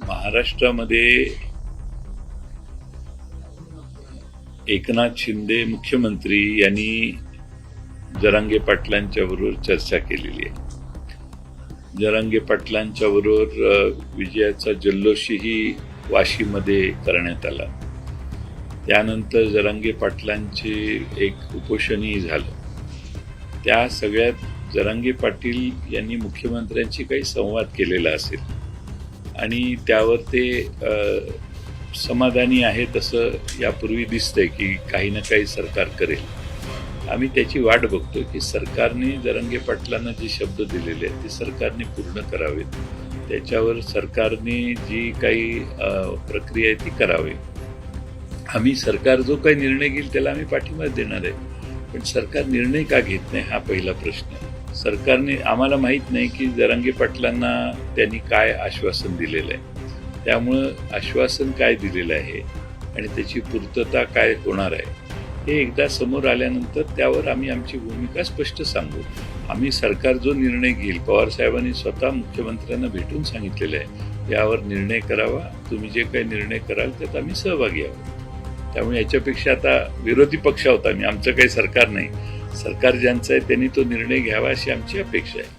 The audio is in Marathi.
महाराष्ट्रामध्ये एकनाथ शिंदे मुख्यमंत्री यांनी जरांगे पाटलांच्या बरोबर चर्चा केलेली आहे. जरांगे पाटलांच्या बरोबर विजयाचा जल्लोषही वाशीमध्ये करण्यात आला. त्यानंतर जरांगे पाटलांचे एक उपोषणही झालं. त्या सगळ्यात जरांगे पाटील यांनी मुख्यमंत्र्यांशी काही संवाद केलेला असेल. आणि त्यावर ते समाधानी आहे तसं यापूर्वी दिसतंय की काही ना काही सरकार करेल. आम्ही त्याची वाट बघतो की सरकारने जरंगे पाटलांना जे शब्द दिलेले आहेत ते सरकारने पूर्ण करावेत. त्याच्यावर सरकारने जी काही प्रक्रिया आहे ती करावी. आम्ही सरकार जो काही निर्णय घेईल त्याला आम्ही पाठिंबा देणार आहे. पण सरकार निर्णय का घेत नाही हा पहिला प्रश्न आहे. सरकारने आम्हाला माहीत नाही की जरांगे पाटलांना त्यांनी काय आश्वासन दिलेलं आहे. त्यामुळं आश्वासन काय दिलेलं आहे आणि त्याची पूर्तता काय होणार आहे हे एकदा समोर आल्यानंतर त्यावर आम्ही आमची भूमिका स्पष्ट सांगू. आम्ही सरकार जो निर्णय घेईल पवार साहेबांनी स्वतः मुख्यमंत्र्यांना भेटून सांगितलेलं आहे यावर निर्णय करावा तुम्ही जे काही निर्णय कराल त्यात आम्ही सहभागी आहोत. त्यामुळे याच्यापेक्षा आता विरोधी पक्ष होता आम्ही आमचं काही सरकार नाही. सरकार ज्यांचं आहे त्यांनी तो निर्णय घ्यावा अशी आमची अपेक्षा आहे.